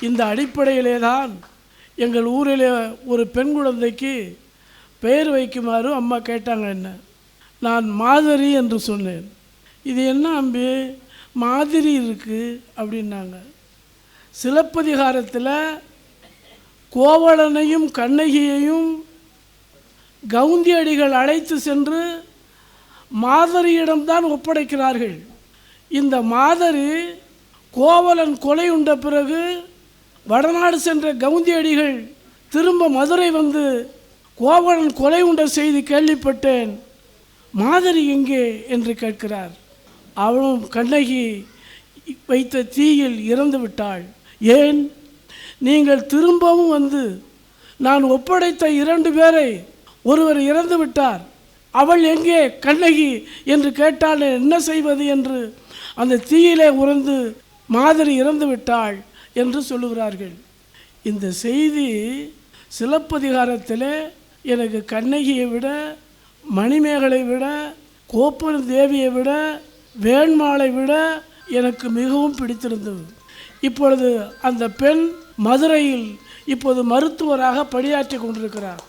இந்த அடிப்படையிலே தான் எங்கள் ஊரில் ஒரு பெண் குழந்தைக்கு பெயர் வைக்குமாறு அம்மா கேட்டாங்க என்ன? நான் மாதிரி என்று சொன்னேன். இது என்ன அம்பி? மாதிரி இருக்குது அப்படின்னாங்க. சிலப்பதிகாரத்தில் கோவலனையும் கண்ணகியையும் கவுந்தி அடிகள் அழைத்து சென்று மாதரியிடம்தான் ஒப்படைக்கிறார்கள். இந்த மாதரி கோவலன் கொலை உண்ட பிறகு வடநாடு சென்ற கவுந்தியடிகள் திரும்ப மதுரை வந்து கோவலன் கொலை உண்ட செய்தி கேள்விப்பட்டேன். மாதிரி எங்கே? என்று கேட்கிறார். அவளும் கண்ணகி வைத்த தீயில் இறந்து விட்டாள். ஏன்? நீங்கள் திரும்பவும் வந்து நான் ஒப்படைத்த இரண்டு பேரை ஒருவர் இறந்து விட்டார். அவள் எங்கே கண்ணகி? என்று கேட்டால் என்ன செய்வது? என்று அந்த தீயிலே உறந்து மாதிரி இறந்து விட்டாள். என்று சொல்லுகிறார்கள். இந்த செய்தி சிலப்பதிகாரத்தில் எனக்கு கண்ணகியை விட மணிமேகலை விட கோப்பன் தேவியை விட வேண்மாளை விட எனக்கு மிகவும் பிடித்திருந்தது. இப்பொழுது அந்த பெண் மதுரையில் இப்போது மருத்துவராக பணியாற்றி கொண்டிருக்கிறார்.